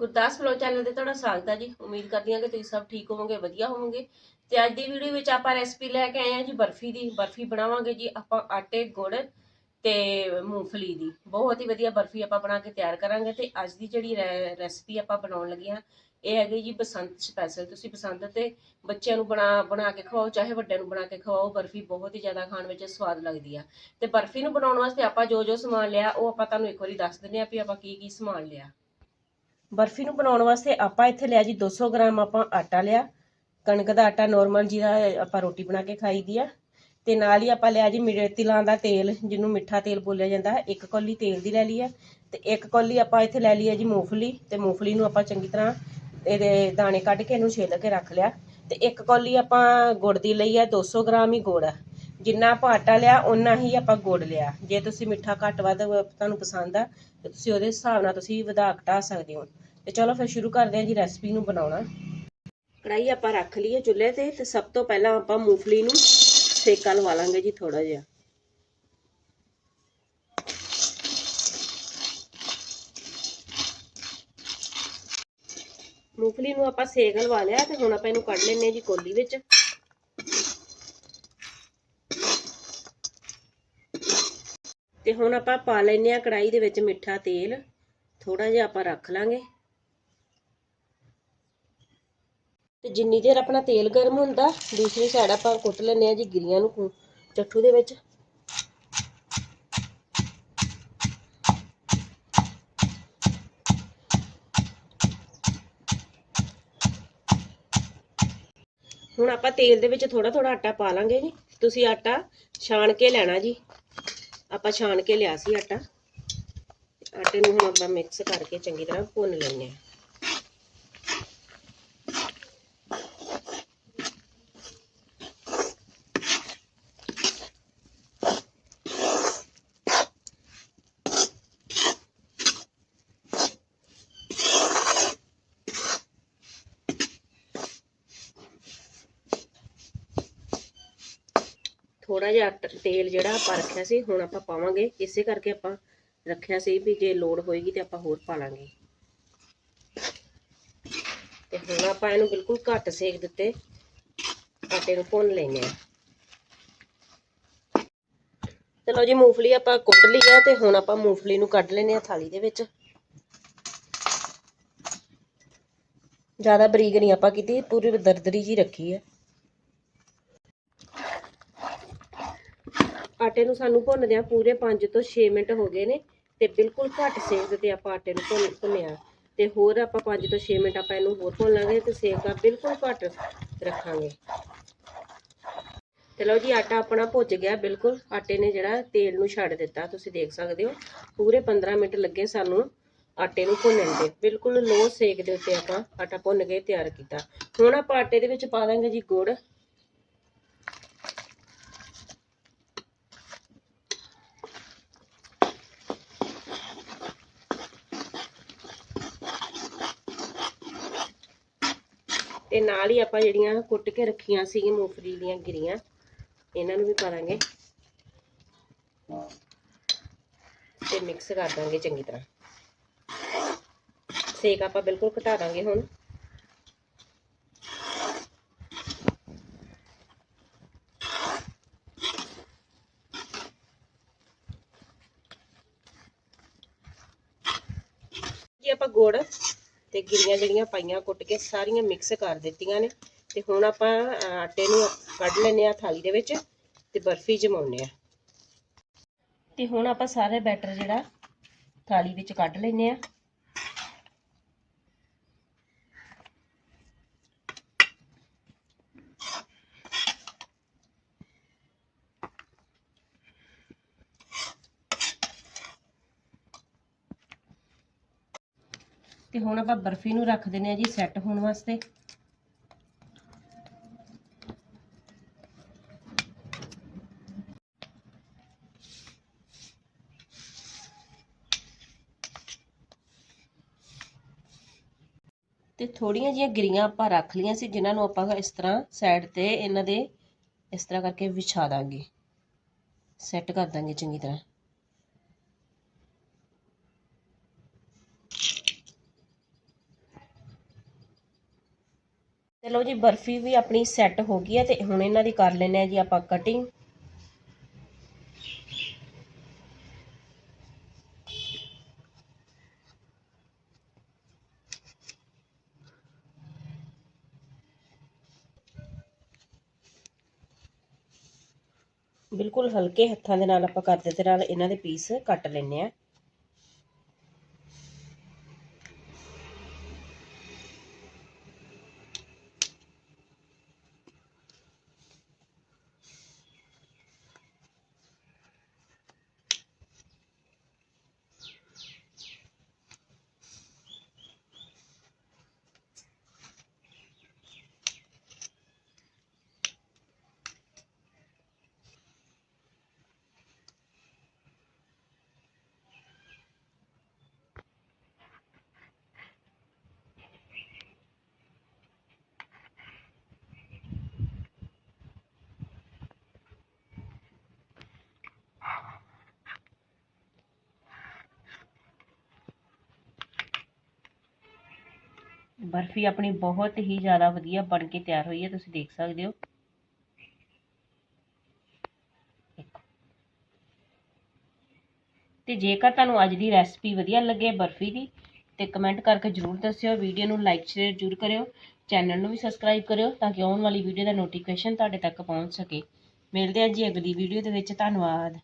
Gurdas flow channel ਤੇ ਤੁਹਾਡਾ ਸਵਾਗਤ ਹੈ ਜੀ। ਉਮੀਦ ਕਰਦੀ ਹਾਂ ਕਿ ਤੁਸੀਂ ਸਭ ਠੀਕ ਹੋਵੋਗੇ, ਵਧੀਆ ਹੋਵੋਗੇ। ਤੇ ਅੱਜ ਦੀ ਵੀਡੀਓ ਵਿੱਚ ਆਪਾਂ ਰੈਸਪੀ ਲੈ ਕੇ ਆਏ ਹਾਂ ਜੀ, ਬਰਫੀ ਦੀ। ਬਰਫੀ ਬਣਾਵਾਂਗੇ ਜੀ ਆਪਾਂ ਆਟੇ, ਗੁੜ ਤੇ ਮੂੰਗਫਲੀ ਦੀ। ਬਹੁਤ ਹੀ ਵਧੀਆ ਬਰਫੀ ਆਪਾਂ ਬਣਾ ਕੇ ਤਿਆਰ ਕਰਾਂਗੇ ਤੇ ਅੱਜ ਦੀ ਜਿਹੜੀ ਰੈਸਪੀ ਆਪਾਂ ਬਣਾਉਣ ਲੱਗੇ ਹਾਂ, ਇਹ ਹੈਗੀ ਜੀ ਬਸੰਤ ਸਪੈਸ਼ਲ ਤੁਸੀਂ ਬਸੰਤ ਤੇ ਬੱਚਿਆਂ ਨੂੰ ਬਣਾ ਬਣਾ ਕੇ ਖਵਾਓ, ਚਾਹੇ ਵੱਡਿਆਂ ਨੂੰ ਬਣਾ ਕੇ ਖਵਾਓ, ਬਰਫੀ ਬਹੁਤ ਹੀ ਜ਼ਿਆਦਾ ਖਾਣ ਵਿੱਚ ਸਵਾਦ ਲੱਗਦੀ ਆ। ਤੇ ਬਰਫੀ ਨੂੰ ਬਣਾਉਣ ਵਾਸਤੇ ਆਪਾਂ ਜੋ ਜੋ ਸਮਾਨ ਲਿਆ, ਉਹ ਆਪਾਂ ਤੁਹਾਨੂੰ ਇੱਕ ਵਾਰੀ ਦੱਸ ਦਿੰਦੇ ਆ ਵੀ ਆਪਾਂ ਕੀ ਕੀ ਸਮਾਨ ਲਿਆ। ਬਰਫੀ ਨੂੰ ਬਣਾਉਣ ਵਾਸਤੇ ਆਪਾਂ ਇੱਥੇ ਲਿਆ ਜੀ 200 ਗ੍ਰਾਮ ਆਪਾਂ ਆਟਾ ਲਿਆ। ਕਣਕ ਦਾ ਆਟਾ ਨੋਰਮਲ ਜਿਹਦਾ ਆਪਾਂ ਰੋਟੀ ਬਣਾ ਕੇ ਖਾਈ ਦੀ ਆ। ਤੇ ਨਾਲ ਹੀ ਆਪਾਂ ਲਿਆ ਜੀ ਮਿਰੇ ਤਿਲਾਂ ਦਾ ਤੇਲ, ਜਿਹਨੂੰ ਮਿੱਠਾ ਤੇਲ ਬੋਲਿਆ ਜਾਂਦਾ ਹੈ। ਇੱਕ ਕੌਲੀ ਤੇਲ ਦੀ ਲੈ ਲਈ ਹੈ। ਤੇ ਇੱਕ ਕੌਲੀ ਆਪਾਂ ਇੱਥੇ ਲੈ ਲਈ ਹੈ ਜੀ ਮੂੰਗਫਲੀ। ਤੇ ਮੂੰਗਫਲੀ ਨੂੰ ਆਪਾਂ ਚੰਗੀ ਤਰ੍ਹਾਂ ਇਹਦੇ ਦਾਣੇ ਕੱਢ ਕੇ ਇਹਨੂੰ ਛਿੱਲ ਕੇ ਰੱਖ ਲਿਆ। ਤੇ ਇੱਕ ਕੌਲੀ ਆਪਾਂ ਗੁੜ ਦੀ ਲਈ ਹੈ 200 ਗ੍ਰਾਮ ਹੀ ਗੁੜ ਆ ਜਿੰਨਾ ਆਪਾਂ ਆਟਾ ਲਿਆ, ਓਨਾ ਹੀ ਆਪਾਂ ਗੁੜ ਲਿਆ। ਜੇ ਤੁਸੀਂ ਮਿੱਠਾ ਘੱਟ ਵੱਧ ਤੁਹਾਨੂੰ ਪਸੰਦ ਆ, ਤੇ ਤੁਸੀਂ ਉਹਦੇ ਹਿਸਾਬ ਨਾਲ ਤੁਸੀਂ ਵਧਾ ਘਟਾ ਸਕਦੇ ਹੋ। ਤੇ ਚਲੋ ਫਿਰ ਸ਼ੁਰੂ ਕਰਦੇ ਹਾਂ ਜੀ ਰੈਸਪੀ ਨੂੰ ਬਣਾਉਣਾ। ਕੜਾਈ ਆਪਾਂ ਰੱਖ ਲਈ ਚੁੱਲ੍ਹੇ ਤੇ ਤੇ ਸਭ ਤੋਂ ਪਹਿਲਾਂ ਆਪਾਂ ਮੂੰਗਫਲੀ ਨੂੰ ਸੇਕਾ ਲਵਾ ਲਾਂਗੇ ਜੀ ਥੋੜਾ ਜਿਹਾ। ਮੂੰਗਫਲੀ ਨੂੰ ਆਪਾਂ ਸੇਕ ਲਵਾ ਲਿਆ, ਤੇ ਹੁਣ ਆਪਾਂ ਇਹਨੂੰ ਕੱਢ ਲੈਨੇ ਆ ਜੀ ਕੋਲੀ ਵਿੱਚ। ਤੇ ਹੁਣ ਆਪਾਂ ਪਾ ਲੈਨੇ ਆ ਕੜਾਈ ਦੇ ਵਿੱਚ ਮਿੱਠਾ ਤੇਲ। ਥੋੜਾ ਜਿਹਾ ਆਪਾਂ ਰੱਖ ਲਾਂਗੇ। ਤੇ ਜਿੰਨੀ ਦੇਰ ਆਪਣਾ ਤੇਲ ਗਰਮ ਹੁੰਦਾ, ਦੂਸਰੀ ਸਾਈਡ ਆਪਾਂ ਕੁੱਟ ਲੈਨੇ ਆ ਜੀ ਗਿਰੀਆਂ ਨੂੰ ਚੱਠੂ ਦੇ ਵਿੱਚ। ਹੁਣ ਆਪਾਂ ਤੇਲ ਦੇ ਵਿੱਚ ਥੋੜਾ ਥੋੜਾ ਆਟਾ ਪਾ ਲਾਂਗੇ ਜੀ। ਤੁਸੀਂ ਆਟਾ ਛਾਣ ਕੇ ਲੈਣਾ ਜੀ। ਆਪਾਂ ਛਾਣ ਕੇ ਲਿਆ ਸੀ ਆਟਾ। ਆਟੇ ਨੂੰ ਹੁਣ ਆਪਾਂ ਮਿਕਸ ਕਰਕੇ ਚੰਗੀ ਤਰ੍ਹਾਂ ਭੁੰਨ ਲੈਂਦੇ ਹਾਂ। ਥੋੜਾ ਜਿਹਾ ਤੇਲ ਜਿਹੜਾ ਆਪਾਂ ਰੱਖਿਆ ਸੀ, ਹੁਣ ਆਪਾਂ ਪਾਵਾਂਗੇ। ਇਸੇ ਕਰਕੇ ਆਪਾਂ ਰੱਖਿਆ ਸੀ ਵੀ ਜੇ ਲੋੜ ਹੋਏਗੀ ਤੇ ਆਪਾਂ ਹੋਰ ਪਾ ਲਾਂਗੇ। ਤੇ ਹੁਣ ਆਪਾਂ ਇਹਨੂੰ ਬਿਲਕੁਲ ਘੱਟ ਸੇਕ ਦਿੱਤੇ। ਆਟੇ ਨੂੰ ਭੁੰਨ ਲੈਣੇ ਆ ਚਲੋ ਜੀ, ਮੂੰਗਫਲੀ ਆਪਾਂ ਕੁੱਟ ਲਈ ਆ ਤੇ ਹੁਣ ਆਪਾਂ ਮੂੰਗਫਲੀ ਨੂੰ ਕੱਢ ਲੈਨੇ ਆ ਥਾਲੀ ਦੇ ਵਿੱਚ। ਜ਼ਿਆਦਾ ਬਰੀਕ ਨਹੀਂ ਆਪਾਂ ਕੀਤੀ, ਪੂਰੀ ਦਰਦਰੀ ਜੀ ਰੱਖੀ ਹੈ ਆਟੇ ਨੂੰ ਸਾਨੂੰ ਭੁੰਨਦੇ ਭੁੰਨਦਿਆਂ ਪੂਰੇ 5 ਤੋਂ 6 ਮਿੰਟ ਹੋ ਗਏ ਨੇ ਤੇ ਬਿਲਕੁਲ ਘੱਟ ਸੇਕ ਤੇ ਆਪਾਂ ਆਟੇ ਨੂੰ ਭੁੰਨ ਭੁੰਨਿਆ ਤੇ ਹੋਰ ਆਪਾਂ 5 ਤੋਂ 6 ਮਿੰਟ ਆਪਾਂ ਇਹਨੂੰ ਹੋਰ ਭੁੰਨ ਲਾਂਗੇ ਤੇ ਸੇਕ ਆ ਬਿਲਕੁਲ ਘੱਟ ਰੱਖਾਂਗੇ। ਤੇ ਲਓ ਜੀ, ਆਟਾ ਆਪਣਾ ਭੁੱਜ ਗਿਆ ਬਿਲਕੁਲ। ਆਟੇ ਨੇ ਜਿਹੜਾ ਤੇਲ ਨੂੰ ਛੱਡ ਦਿੱਤਾ, ਤੁਸੀਂ ਦੇਖ ਸਕਦੇ ਹੋ। ਪੂਰੇ 15 ਮਿੰਟ ਲੱਗੇ ਸਾਨੂੰ ਆਟੇ ਨੂੰ ਭੁੰਨਣ ਦੇ। ਬਿਲਕੁਲ ਲੋ ਸੇਕ ਦੇ ਉੱਤੇ ਆਪਾਂ ਆਟਾ ਭੁੰਨ ਕੇ ਤਿਆਰ ਕੀਤਾ। ਹੁਣ ਆਪਾਂ ਆਟੇ ਦੇ ਵਿੱਚ ਪਾ ਦਾਂਗੇ ਜੀ ਗੁੜ। ਤੇ ਨਾਲ ਹੀ ਆਪਾਂ ਜਿਹੜੀਆਂ ਕੁੱਟ ਕੇ ਰੱਖੀਆਂ ਸੀ ਮੂੰਗਫਲੀ ਦੀਆਂ ਗਿਰੀਆਂ ਇਹਨਾਂ ਨੂੰ ਵੀ ਪਾ ਦਾਂਗੇ। ਤੇ ਮਿਕਸ ਕਰ ਦਾਂਗੇ ਚੰਗੀ ਤਰ੍ਹਾਂ। ਸੇਕ ਆਪਾਂ ਬਿਲਕੁਲ ਘਟਾ ਦਾਂਗੇ ਹੁਣ। ਜੀ ਆਪਾਂ ਗੁੜ ਤੇ ਗਿਰੀਆਂ ਜਿਹੜੀਆਂ ਪਾਈਆਂ ਕੁੱਟ ਕੇ ਸਾਰੀਆਂ ਮਿਕਸ ਕਰ ਦਿੱਤੀਆਂ ਨੇ। ਤੇ ਹੁਣ ਆਪਾਂ ਆਟੇ ਨੂੰ ਕੱਢ ਲੈਨੇ ਆ ਥਾਲੀ ਦੇ ਵਿੱਚ ਤੇ ਬਰਫੀ ਜਮਾਉਨੇ ਆ ਤੇ ਹੁਣ ਆਪਾਂ ਸਾਰੇ ਬੈਟਰ ਜਿਹੜਾ ਥਾਲੀ ਵਿੱਚ ਕੱਢ ਲੈਨੇ ਆ ਤੇ ਹੁਣ ਆਪਾਂ ਬਰਫੀ ਨੂੰ ਰੱਖ ਦਿੰਨੇ ਆ ਜੀ ਸੈੱਟ ਹੋਣ ਵਾਸਤੇ। ਤੇ ਥੋੜੀਆਂ ਜੀਆਂ ਗਿਰੀਆਂ ਆਪਾਂ ਰੱਖ ਲੀਆਂ ਸੀ, ਜਿਨ੍ਹਾਂ ਨੂੰ ਆਪਾਂ ਇਸ ਤਰ੍ਹਾਂ ਸਾਈਡ ਤੇ ਇਹਨਾਂ ਦੇ ਇਸ ਤਰ੍ਹਾਂ ਕਰਕੇ ਵਿਛਾ ਦਾਂਗੇ। ਸੈੱਟ ਕਰ ਦਾਂਗੇ ਚੰਗੀ ਤਰ੍ਹਾਂ। ਚਲੋ ਜੀ, ਬਰਫੀ ਵੀ ਆਪਣੀ ਸੈੱਟ ਹੋ ਗਈ ਹੈ ਤੇ ਹੁਣ ਇਹਨਾਂ ਦੀ ਕਰ ਲੈਨੇ ਆ ਜੀ ਆਪਾਂ ਕਟਿੰਗ ਬਿਲਕੁਲ ਹਲਕੇ ਹੱਥਾਂ ਦੇ ਨਾਲ ਆਪਾਂ ਕਰਦੇ ਤੇ ਨਾਲ ਇਹਨਾਂ ਦੇ ਪੀਸ ਕੱਟ ਲੈਨੇ ਆ ਬਰਫੀ ਆਪਣੀ ਬਹੁਤ ਹੀ ਜ਼ਿਆਦਾ ਵਧੀਆ ਬਣ ਕੇ ਤਿਆਰ ਹੋਈ ਹੈ, ਤੁਸੀਂ ਦੇਖ ਸਕਦੇ ਹੋ ਦੇਖੋ। ਤੇ ਜੇਕਰ ਤੁਹਾਨੂੰ ਅੱਜ ਦੀ ਰੈਸਪੀ ਵਧੀਆ ਲੱਗੇ ਬਰਫੀ ਦੀ, ਤੇ ਕਮੈਂਟ ਕਰਕੇ ਜਰੂਰ ਦੱਸਿਓ ਵੀਡੀਓ ਨੂੰ ਲਾਈਕ ਸ਼ੇਅਰ ਜਰੂਰ ਕਰਿਓ ਚੈਨਲ ਨੂੰ ਵੀ ਸਬਸਕ੍ਰਾਈਬ ਕਰਿਓ, ਤਾਂ ਕਿ ਆਉਣ ਵਾਲੀ ਵੀਡੀਓ ਦਾ ਨੋਟੀਫਿਕੇਸ਼ਨ ਤੁਹਾਡੇ ਤੱਕ ਪਹੁੰਚ ਸਕੇ ਮਿਲਦੇ ਹਾਂ ਜੀ ਅਗਲੀ ਵੀਡੀਓ ਦੇ ਵਿੱਚ, ਧੰਨਵਾਦ